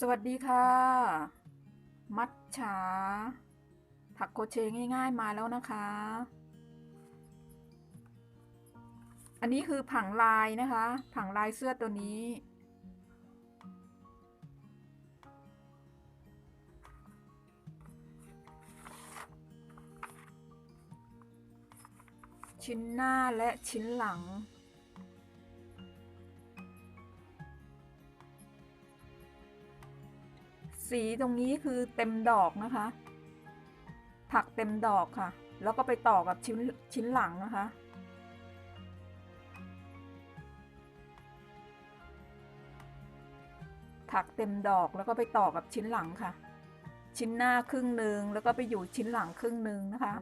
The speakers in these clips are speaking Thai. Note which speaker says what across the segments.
Speaker 1: สวัสดีค่ะ มัดฉาถักโคเชง่าย ๆ มาแล้วนะคะ อันนี้คือผังลายนะคะ ผังลายเสื้อตัวนี้ ชิ้นหน้าและชิ้นหลัง สีตรงนี้คือเต็มดอกนะคะ ถักเต็มดอกค่ะ แล้วก็ไปต่อกับชิ้นชิ้นหลังนะคะ ถักเต็มดอกแล้วก็ไปต่อกับชิ้นหลังค่ะ ชิ้นหน้าครึ่งหนึ่งแล้วก็ไปอยู่ชิ้นหลังครึ่งหนึ่งนะคะ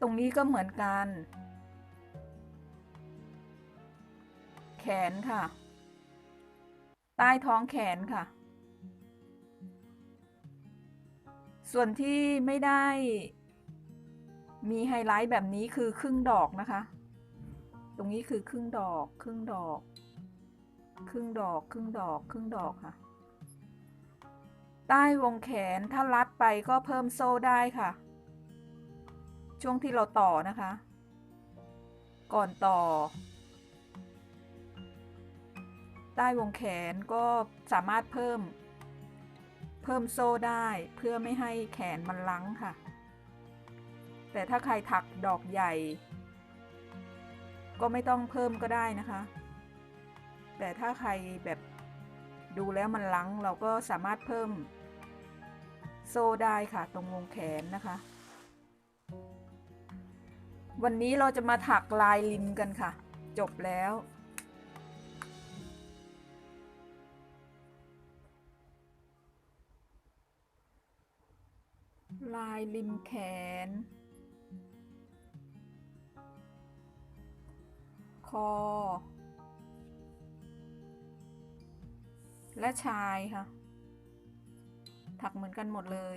Speaker 1: ตรงนี้ก็เหมือนกัน แขนค่ะ ใต้ท้องแขนค่ะ ส่วนที่ไม่ได้มีไฮไลท์แบบนี้คือครึ่งดอกนะคะ ตรงนี้คือครึ่งดอก ครึ่งดอก ครึ่งดอก ครึ่งดอก ครึ่งดอกค่ะ ใต้วงแขนถ้ารัดไปก็เพิ่มโซ่ได้ค่ะ ช่วงที่เราต่อนะคะ ก่อนต่อ ใต้วงแขนก็สามารถเพิ่ม เพิ่มโซ่ได้เพื่อไม่ให้แขนมันลังค่ะ แต่ถ้าใครถักดอกใหญ่ ก็ไม่ต้องเพิ่มก็ได้นะคะ แต่ถ้าใครแบบดูแล้วมันลังเราก็สามารถเพิ่ม โซ่ได้ค่ะตรงวงแขนนะคะ วันนี้เราจะมาถักลายลิมกันค่ะ จบแล้ว ลายริมแขน คอ และชายค่ะ ถักเหมือนกันหมดเลย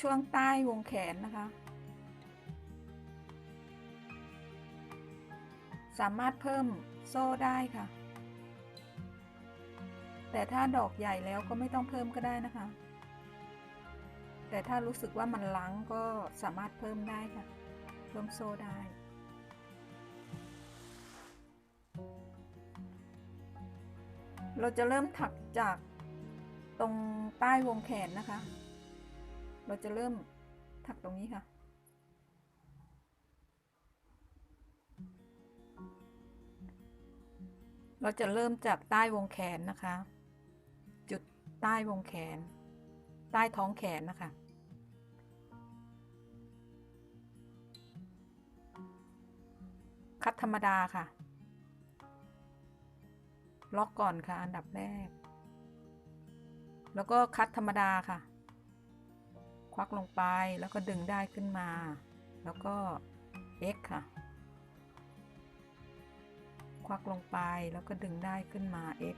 Speaker 1: ช่วงใต้วงแขนนะคะ สามารถเพิ่มโซ่ได้ค่ะ แต่ถ้าดอกใหญ่แล้วก็ไม่ต้องเพิ่มก็ได้นะคะ แต่ถ้ารู้สึกว่ามันลังก็สามารถเพิ่มได้ค่ะ เพิ่มโซ่ได้เราจะเริ่มถักจากตรงใต้วงแขนนะคะ เราจะเริ่มถักตรงนี้ค่ะ เราจะเริ่มจากใต้วงแขนนะคะ จุดใต้วงแขน ใต้ท้องแขนนะคะ คัดธรรมดาค่ะ ล็อกก่อนค่ะอันดับแรก แล้วก็คัดธรรมดาค่ะ ควักลงไปแล้วก็ดึงได้ขึ้นมา แล้วก็ x ค่ะ ควักลงไปแล้วก็ดึงได้ขึ้นมา x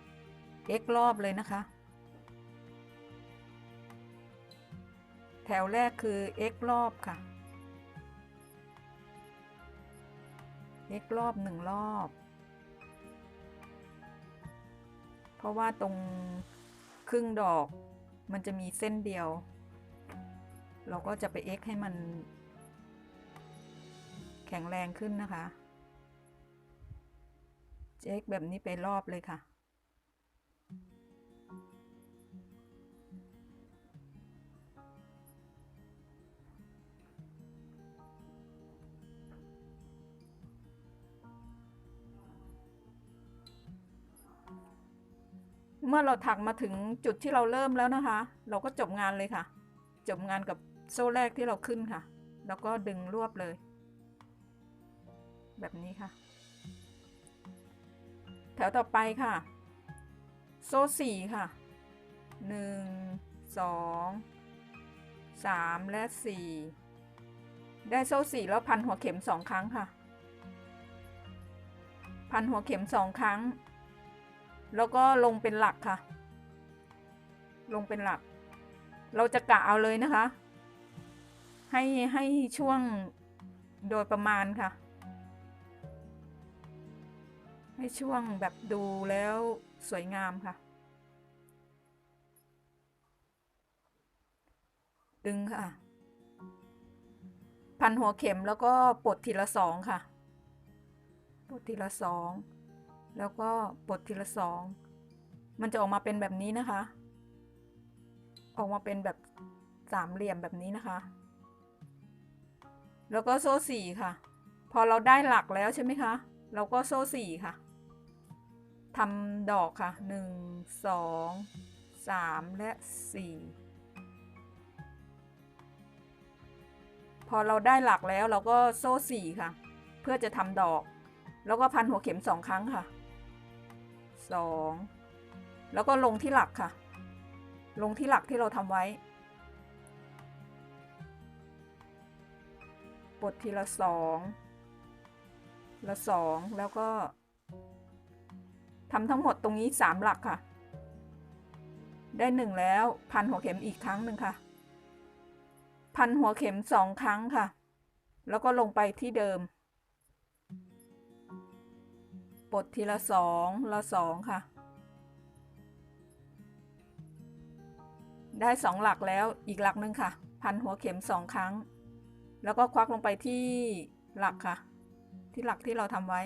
Speaker 1: x รอบเลยนะคะ แถวแรกคือ x รอบค่ะ x รอบหนึ่งรอบ เพราะว่าตรงครึ่งดอกมันจะมีเส้นเดียว เราก็จะไป x ให้มัน แข็งแรงขึ้นนะคะ x แบบนี้ไปรอบเลยค่ะ เมื่อเราถักมาถึงจุดที่เราเริ่มแล้วนะคะ เราก็จบงานเลยค่ะ จบงานกับ โซ่แรกที่เราขึ้นค่ะ แล้วก็ดึงรวบเลย แบบนี้ค่ะ แถวต่อไปค่ะ โซ่สี่ค่ะหนึ่งสองสามและสี่ได้โซ่สี่แล้วพันหัวเข็มสองครั้งค่ะ พันหัวเข็มสองครั้ง แล้วก็ลงเป็นหลักค่ะ ลงเป็นหลัก เราจะกะเอาเลยนะคะ ให้ให้ช่วงโดยประมาณค่ะ ให้ช่วงแบบดูแล้วสวยงามค่ะ ดึงค่ะ พันหัวเข็มแล้วก็ปลดทีละสองค่ะ ปลดทีละสอง แล้วก็ปลดทีละสอง มันจะออกมาเป็นแบบนี้นะคะ ออกมาเป็นแบบสามเหลี่ยมแบบนี้นะคะ แล้วก็โซ่สี่ค่ะ พอเราได้หลักแล้วใช่ไหมคะ เราก็โซ่สี่ค่ะทำดอกค่ะหนึ่งสองสามและสี่พอเราได้หลักแล้วเราก็โซ่สี่ค่ะ เพื่อจะทำดอก แล้วก็พันหัวเข็มสองครั้งค่ะสองแล้วก็ลงที่หลักค่ะ ลงที่หลักที่เราทำไว้ ปลดทีละสองละสองแล้วก็ทำทั้งหมดตรงนี้สามหลักค่ะ ได้หนึ่งแล้วพันหัวเข็มอีกครั้งหนึ่งค่ะ พันหัวเข็มสองครั้งค่ะ แล้วก็ลงไปที่เดิมปลดทีละสองละสองค่ะ ได้สองหลักแล้วอีกหลักหนึ่งค่ะ พันหัวเข็มสองครั้ง แล้วก็ควักลงไปที่หลักค่ะ ที่หลักที่เราทำไว้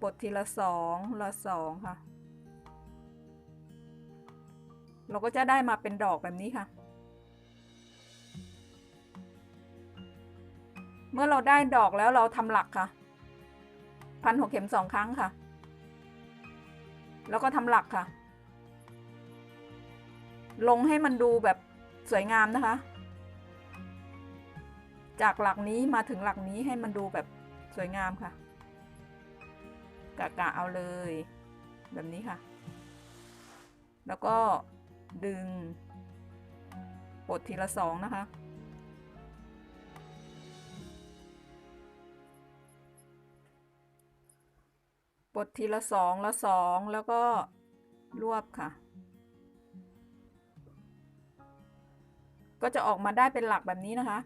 Speaker 1: ปลดทีละสองละสองค่ะ เราก็จะได้มาเป็นดอกแบบนี้ค่ะ เมื่อเราได้ดอกแล้วเราทำหลักค่ะ พันหัวเข็มสองครั้งค่ะ แล้วก็ทำหลักค่ะ ลงให้มันดูแบบสวยงามนะคะ จากหลักนี้มาถึงหลักนี้ให้มันดูแบบสวยงามค่ะ กะกะเอาเลย แบบนี้ค่ะ แล้วก็ดึงปลดทีละสองนะคะ ปลดทีละสองละสองแล้วก็รวบค่ะ ก็จะออกมาได้เป็นหลักแบบนี้นะคะ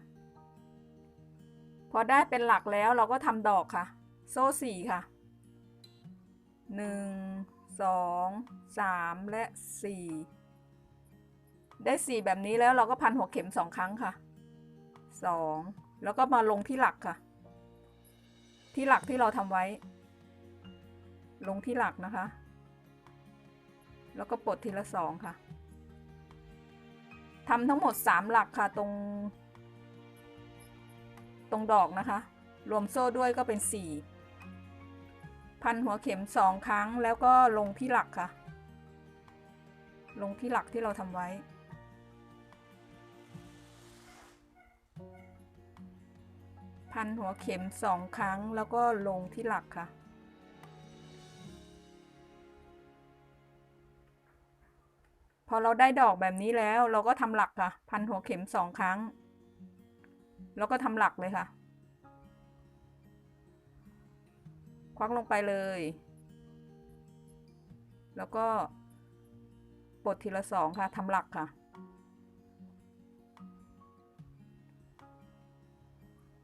Speaker 1: อได้เป็นหลักแล้วเราก็ทำดอกค่ะ โซ่สี่ค่ะหนึ่งสองสามและสี่ได้สี่แบบนี้แล้วเราก็พันหัวเข็มสองครั้งค่ะสองแล้วก็มาลงที่หลักค่ะ ที่หลักที่เราทำไว้ ลงที่หลักนะคะ แล้วก็ปลดทีละสองค่ะทำทั้งหมดสามหลักค่ะตรง ตรงดอกนะคะ รวมโซ่ด้วยก็เป็นสี่พันหัวเข็มสองครั้งแล้วก็ลงที่หลักค่ะ ลงที่หลักที่เราทำไว้ พันหัวเข็มสองครั้งแล้วก็ลงที่หลักค่ะพอเราได้ดอกแบบนี้แล้วเราก็ทำหลักค่ะ พันหัวเข็มสองครั้ง แล้วก็ทำหลักเลยค่ะ ควักลงไปเลย แล้วก็ปลดทีละสองค่ะทำหลักค่ะ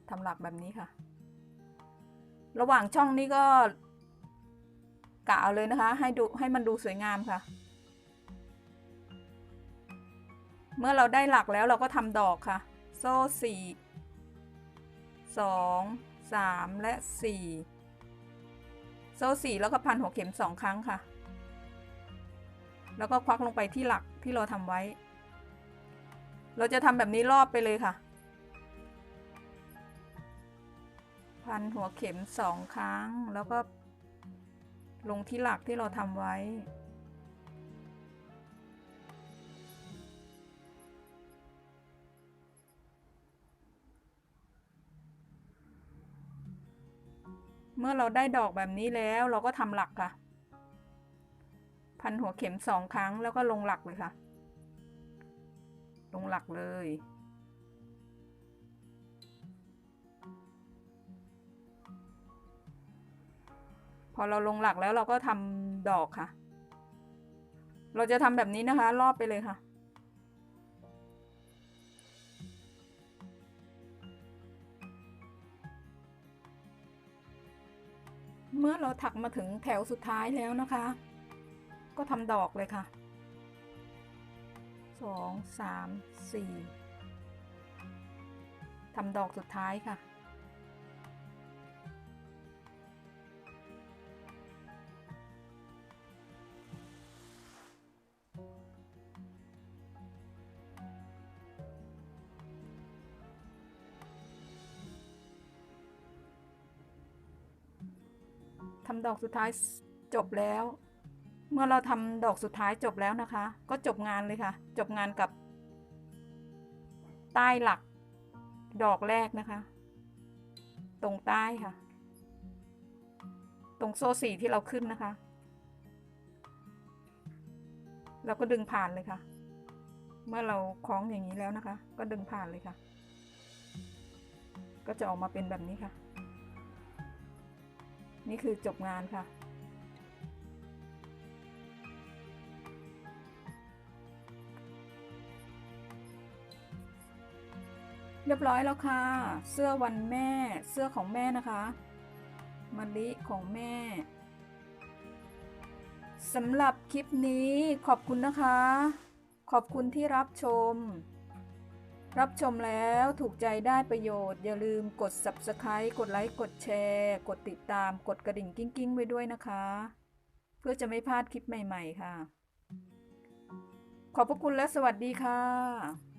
Speaker 1: ทำหลักแบบนี้ค่ะ ระหว่างช่องนี้ก็กะเอาเลยนะคะ ให้ดูให้มันดูสวยงามค่ะ เมื่อเราได้หลักแล้วเราก็ทำดอกค่ะ โซ่สี่ สองสามและสี่โซ่สี่แล้วก็พันหัวเข็มสองครั้งค่ะ แล้วก็ควักลงไปที่หลักที่เราทำไว้ เราจะทำแบบนี้รอบไปเลยค่ะ พันหัวเข็มสองครั้งแล้วก็ลงที่หลักที่เราทำไว้ มื่อเราได้ดอกแบบนี้แล้วเราก็ทำหลักค่ะ พันหัวเข็มสองครั้งแล้วก็ลงหลักเลยค่ะ ลงหลักเลย พอเราลงหลักแล้วเราก็ทำดอกค่ะ เราจะทำแบบนี้นะคะ รอบไปเลยค่ะ เมื่อเราถักมาถึงแถวสุดท้ายแล้วนะคะ ก็ทำดอกเลยค่ะสองสามสี่ทำดอกสุดท้ายค่ะ ดอกสุดท้ายจบแล้ว เมื่อเราทำดอกสุดท้ายจบแล้วนะคะ ก็จบงานเลยค่ะ จบงานกับ ใต้หลัก ดอกแรกนะคะ ตรงใต้ค่ะ ตรงโซ่สีที่เราขึ้นนะคะเราก็ดึงผ่านเลยค่ะ เมื่อเราคล้องอย่างนี้แล้วนะคะ ก็ดึงผ่านเลยค่ะ ก็จะออกมาเป็นแบบนี้ค่ะ นี่คือจบงานค่ะเรียบร้อยแล้วค่ะ เสื้อวันแม่ เสื้อของแม่นะคะมะลิของแม่สำหรับคลิปนี้ขอบคุณนะคะ ขอบคุณที่รับชม รับชมแล้วถูกใจได้ประโยชน์ อย่าลืมกด subscribe กดไลค์กดแชร์ กดติดตามกดกระดิ่งกิ้งๆไว้ด้วยนะคะ เพื่อจะไม่พลาดคลิปใหม่ ๆ ค่ะ ขอบพระคุณและสวัสดีค่ะ